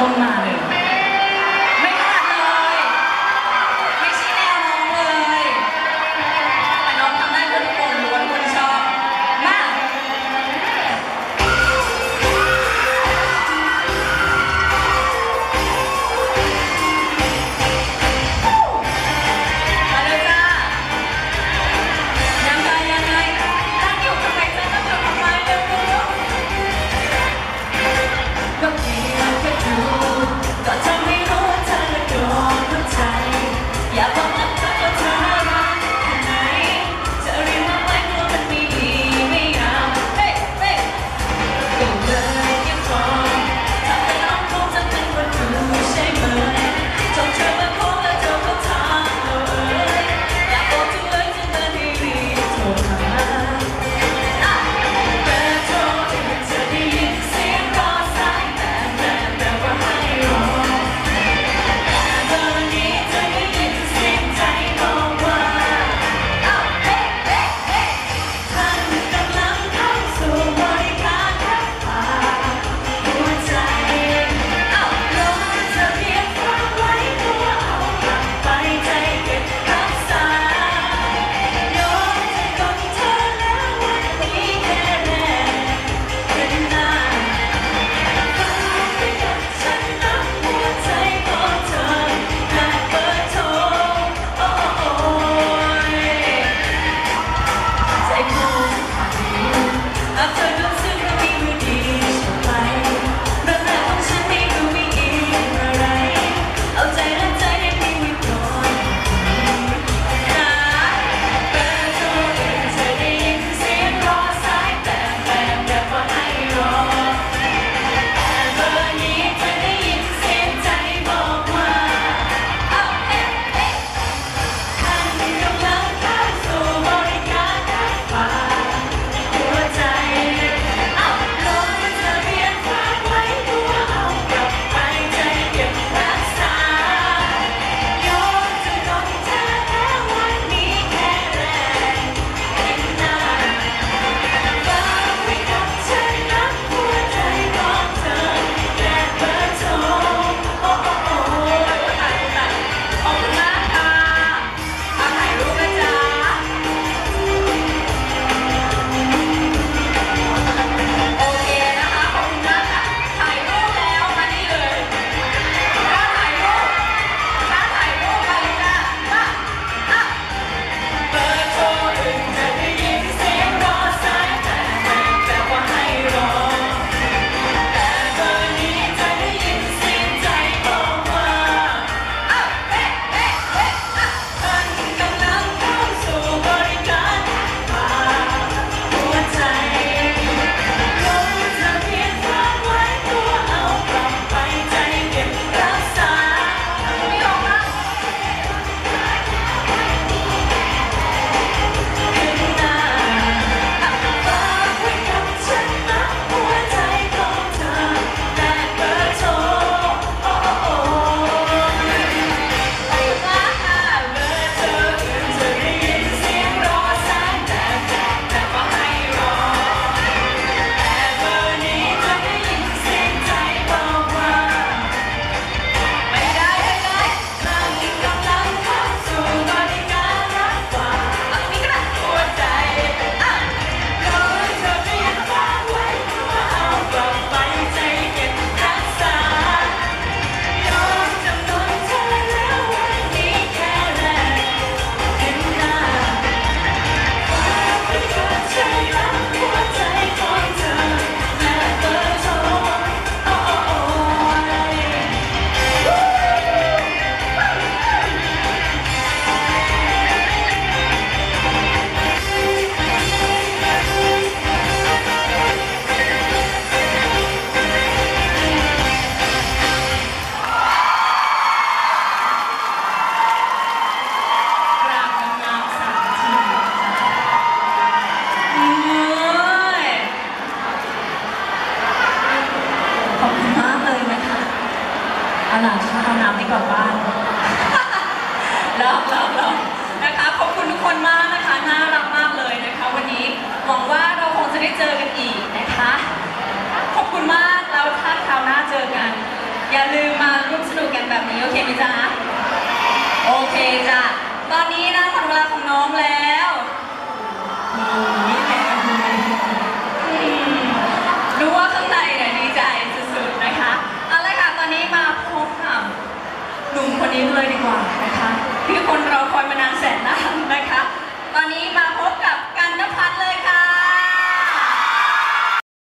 ต้นมาเลย ล่ะชอบเอาน้ำไปกลับบ้านรอบรอบรอบนะคะ ขอบคุณทุกคนมากนะคะ น่ารักมากเลยนะคะ วันนี้หวังว่าเราคงจะได้เจอกันอีกนะคะ ขอบคุณมาก แล้วถ้าคราวหน้าเจอกัน อย่าลืมมาร่วมสนุกกันแบบนี้ โอเคไหมจ๊ะ โอเคจ้ะ ตอนนี้นะถึงเวลาของน้องแล้ว นี้เลยดีกว่านะคะที่คนรอคอยมานานแสนนานนะคะ ตอนนี้มา